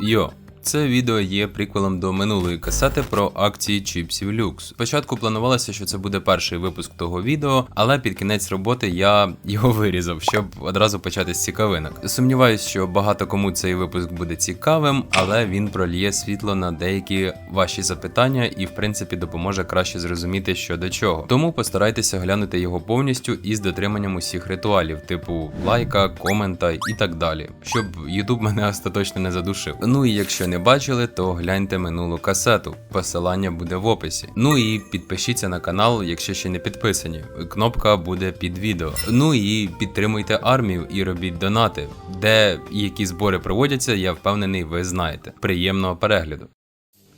이 어. Це відео є приквелом до минулої касети про акції чіпсів люкс. Спочатку планувалося, що це буде перший випуск того відео, але під кінець роботи я його вирізав, щоб одразу почати з цікавинок. Сумніваюсь, що багато кому цей випуск буде цікавим, але він проліє світло на деякі ваші запитання і, в принципі, допоможе краще зрозуміти, що до чого. Тому постарайтеся глянути його повністю із дотриманням усіх ритуалів, типу лайка, комента і так далі, щоб YouTube мене остаточно не задушив. Ну і якщо не бачили, то гляньте минулу касету. Посилання буде в описі. Ну і підпишіться на канал, якщо ще не підписані. Кнопка буде під відео. Ну і підтримуйте армію і робіть донати. Де які збори проводяться, я впевнений, ви знаєте. Приємного перегляду.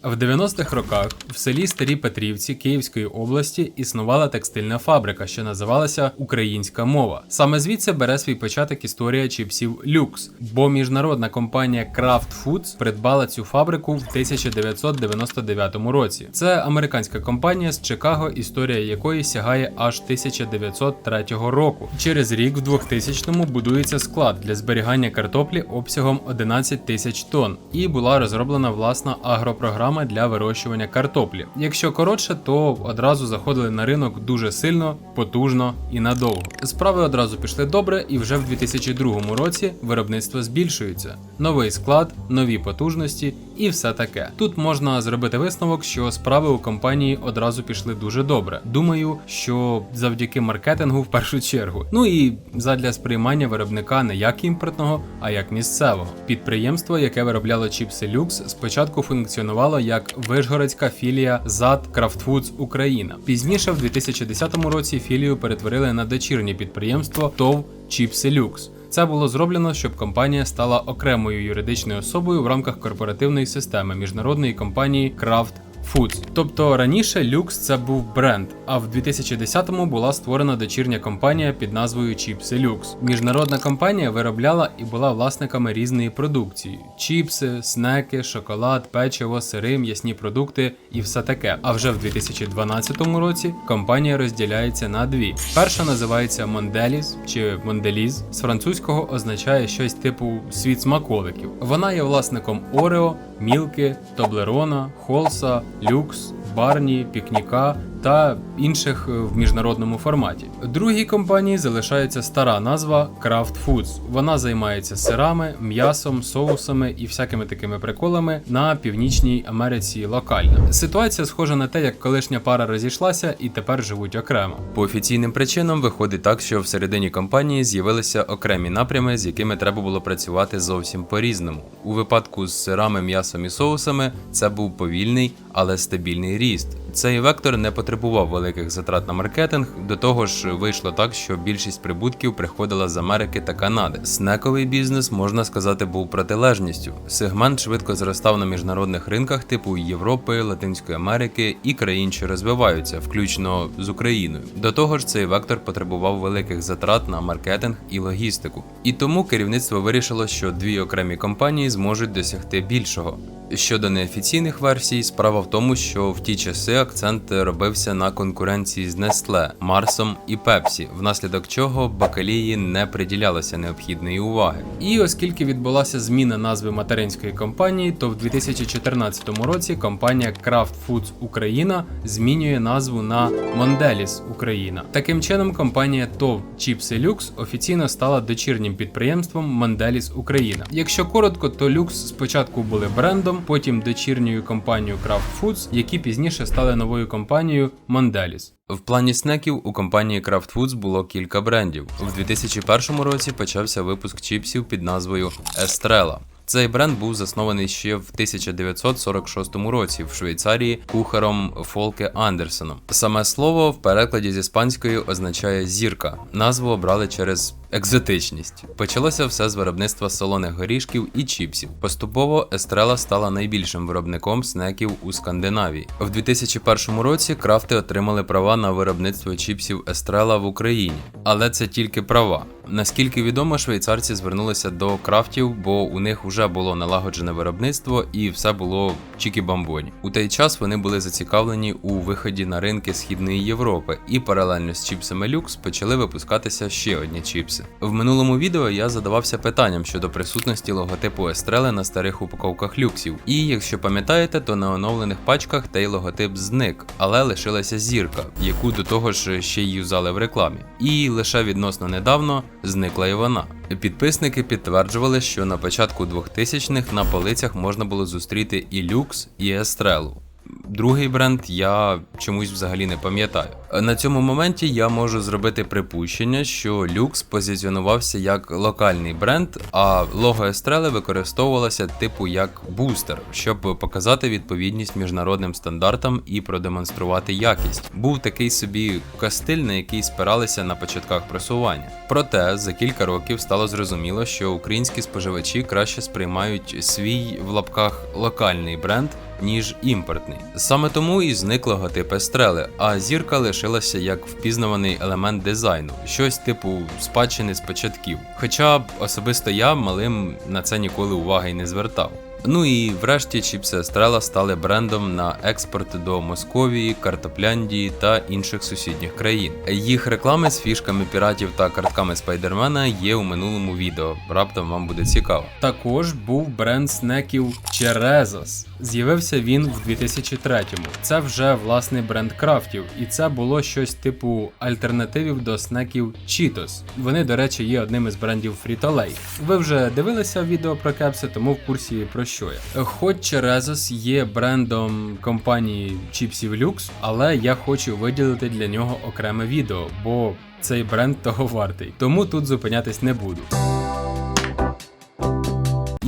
В 90-х роках в селі Старі Петрівці Київської області існувала текстильна фабрика, що називалася Українська мова. Саме звідси бере свій початок історія чіпсів Люкс, бо міжнародна компанія Kraft Foods придбала цю фабрику в 1999 році. Це американська компанія з Чикаго, історія якої сягає аж 1903 року. Через рік, в 2000-му, будується склад для зберігання картоплі обсягом 11 тисяч тонн, і була розроблена власна агропрограма для вирощування картоплі. Якщо коротше, то одразу заходили на ринок дуже сильно, потужно і надовго. Справи одразу пішли добре, і вже в 2002 році виробництво збільшується. Новий склад, нові потужності і все таке. Тут можна зробити висновок, що справи у компанії одразу пішли дуже добре. Думаю, що завдяки маркетингу в першу чергу. Ну і задля сприймання виробника не як імпортного, а як місцевого. Підприємство, яке виробляло чіпси люкс, спочатку функціонувало як вишгородська філія ЗАД Крафтфудс Україна. Пізніше, в 2010 році, філію перетворили на дочірнє підприємство ТОВ Чіпси Люкс. Це було зроблено, щоб компанія стала окремою юридичною особою в рамках корпоративної системи міжнародної компанії Kraft Foods. Тобто раніше Люкс це був бренд, а в 2010-му була створена дочірня компанія під назвою Чіпси Люкс. Міжнародна компанія виробляла і була власниками різної продукції: чіпси, снеки, шоколад, печиво, сири, м'ясні продукти і все таке. А вже в 2012 році компанія розділяється на дві. Перша називається Mondelіз чи Монделіз. З французького означає щось типу світ смаколиків. Вона є власником Орео, Мілки, Тоблерона, Холса, Люкс, Барні, Пікніка та інших е, в міжнародному форматі. Другій компанії залишається стара назва Kraft Foods. Вона займається сирами, м'ясом, соусами і всякими такими приколами на північній Америці локально. Ситуація схожа на те, як колишня пара розійшлася і тепер живуть окремо. По офіційним причинам виходить так, що всередині компанії з'явилися окремі напрями, з якими треба було працювати зовсім по-різному. У випадку з сирами, м'ясом і соусами це був повільний, але стабільний ріст. Цей вектор не потребував великих затрат на маркетинг. До того ж, вийшло так, що більшість прибутків приходила з Америки та Канади. Снековий бізнес, можна сказати, був протилежністю. Сегмент швидко зростав на міжнародних ринках типу Європи, Латинської Америки і країн, що розвиваються, включно з Україною. До того ж, цей вектор потребував великих затрат на маркетинг і логістику. І тому керівництво вирішило, що дві окремі компанії зможуть досягти більшого. Щодо неофіційних версій, справа в тому, що в ті часи акцент робився на конкуренції з Nestle, Марсом і Пепсі, внаслідок чого бакалії не приділялося необхідної уваги. І оскільки відбулася зміна назви материнської компанії, то в 2014 році компанія Kraft Foods Україна змінює назву на Mondelez Україна. Таким чином, компанія ТОВ Чіпси Люкс офіційно стала дочірнім підприємством Mondelez Україна. Якщо коротко, то Люкс спочатку були брендом, потім дочірньою компанією Kraft Foods, які пізніше стали новою компанією Mondelez. В плані снеків у компанії Kraft Foods було кілька брендів. У 2001 році почався випуск чіпсів під назвою Estrella. Цей бренд був заснований ще в 1946 році в Швейцарії кухаром Фолке Андерсоном. Саме слово в перекладі з іспанської означає зірка. Назву обрали через екзотичність. Почалося все з виробництва солоних горішків і чіпсів. Поступово Естрела стала найбільшим виробником снеків у Скандинавії. В 2001 році крафти отримали права на виробництво чіпсів Естрела в Україні, але це тільки права. Наскільки відомо, швейцарці звернулися до крафтів, бо у них вже було налагоджене виробництво і все було чікі-бамбоні. У той час вони були зацікавлені у виході на ринки Східної Європи, і паралельно з чіпсами люкс почали випускатися ще одні чіпси. Люкси. В минулому відео я задавався питанням щодо присутності логотипу Естрели на старих упаковках люксів. І якщо пам'ятаєте, то на оновлених пачках той логотип зник, але лишилася зірка, яку до того ж ще й юзали в рекламі. І лише відносно недавно зникла і вона. Підписники підтверджували, що на початку 2000-х на полицях можна було зустріти і люкс, і естрелу. Другий бренд я чомусь взагалі не пам'ятаю. На цьому моменті я можу зробити припущення, що Lux позиціонувався як локальний бренд, а лого Естрели використовувалося типу як бустер, щоб показати відповідність міжнародним стандартам і продемонструвати якість. Був такий собі кастиль, на який спиралися на початках просування. Проте за кілька років стало зрозуміло, що українські споживачі краще сприймають свій в лапках локальний бренд ніж імпортний. Саме тому і зник логотип Естрели, а зірка лишилася як впізнаваний елемент дизайну, щось типу спадщини з початків. Хоча особисто я малим на це ніколи уваги й не звертав. Ну і врешті чіпси Естрела стали брендом на експорт до Московії, Картопляндії та інших сусідніх країн. Їх реклами з фішками піратів та картками Спайдермена є у минулому відео. Раптом вам буде цікаво. Також був бренд снеків Черезос. З'явився він в 2003-му. Це вже власний бренд крафтів, і це було щось типу альтернативів до снеків Cheetos. Вони, до речі, є одним із брендів Frito-Lay. Ви вже дивилися відео про кепси, тому в курсі про що я. Хоч Черезос є брендом компанії Чіпсів Люкс, але я хочу виділити для нього окреме відео, бо цей бренд того вартий. Тому тут зупинятись не буду.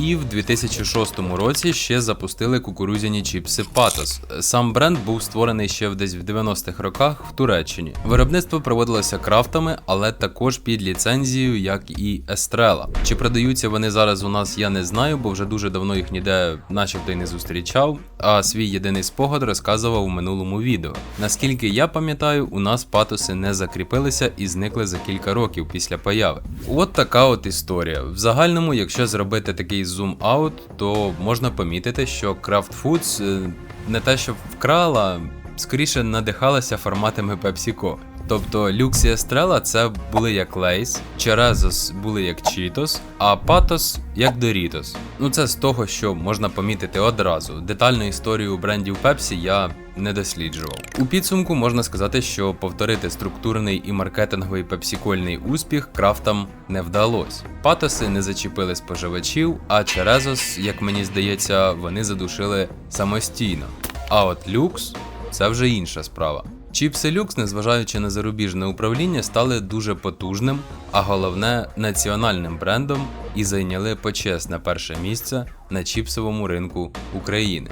І в 2006 році ще запустили кукурудзяні чіпси Патос. Сам бренд був створений ще десь в 90-х роках в Туреччині. Виробництво проводилося крафтами, але також під ліцензією, як і Естрела. Чи продаються вони зараз у нас, я не знаю, бо вже дуже давно їх ніде, начебто й не зустрічав. А свій єдиний спогад розказував у минулому відео. Наскільки я пам'ятаю, у нас патоси не закріпилися і зникли за кілька років після появи. От така от історія. В загальному, якщо зробити такий зум-аут, то можна помітити, що Kraft Foods е, не те, що вкрала, скоріше надихалася форматами PepsiCo. Тобто Lux і Estrella це були як Lays, Черезос були як Cheetos, а Patos як Doritos. Ну це з того, що можна помітити одразу. Детальну історію брендів Pepsi я не досліджував. У підсумку можна сказати, що повторити структурний і маркетинговий пепсікольний успіх крафтам не вдалося. Патоси не зачепили споживачів, а Черезос, як мені здається, вони задушили самостійно. А от люкс це вже інша справа. Чіпси Люкс, незважаючи на зарубіжне управління, стали дуже потужним, а головне національним брендом і зайняли почесне перше місце на чіпсовому ринку України.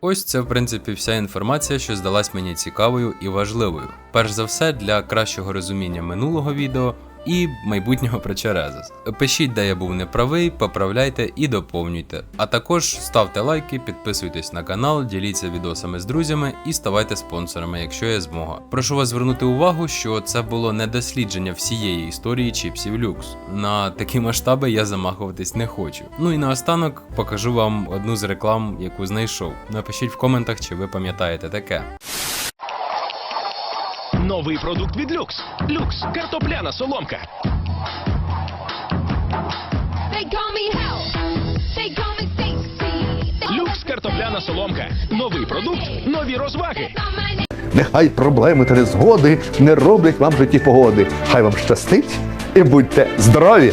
Ось це, в принципі, вся інформація, що здалась мені цікавою і важливою. Перш за все, для кращого розуміння минулого відео і майбутнього про Черезос. Пишіть, де я був неправий, поправляйте і доповнюйте. А також ставте лайки, підписуйтесь на канал, діліться відосами з друзями і ставайте спонсорами, якщо є змога. Прошу вас звернути увагу, що це було не дослідження всієї історії чіпсів люкс. На такі масштаби я замахуватись не хочу. Ну і наостанок покажу вам одну з реклам, яку знайшов. Напишіть в коментах, чи ви пам'ятаєте таке. Новий продукт від Люкс. Люкс. Картопляна соломка. Люкс картопляна соломка. Новий продукт, нові розваги. Нехай проблеми та незгоди не роблять вам в житті погоди. Хай вам щастить і будьте здорові!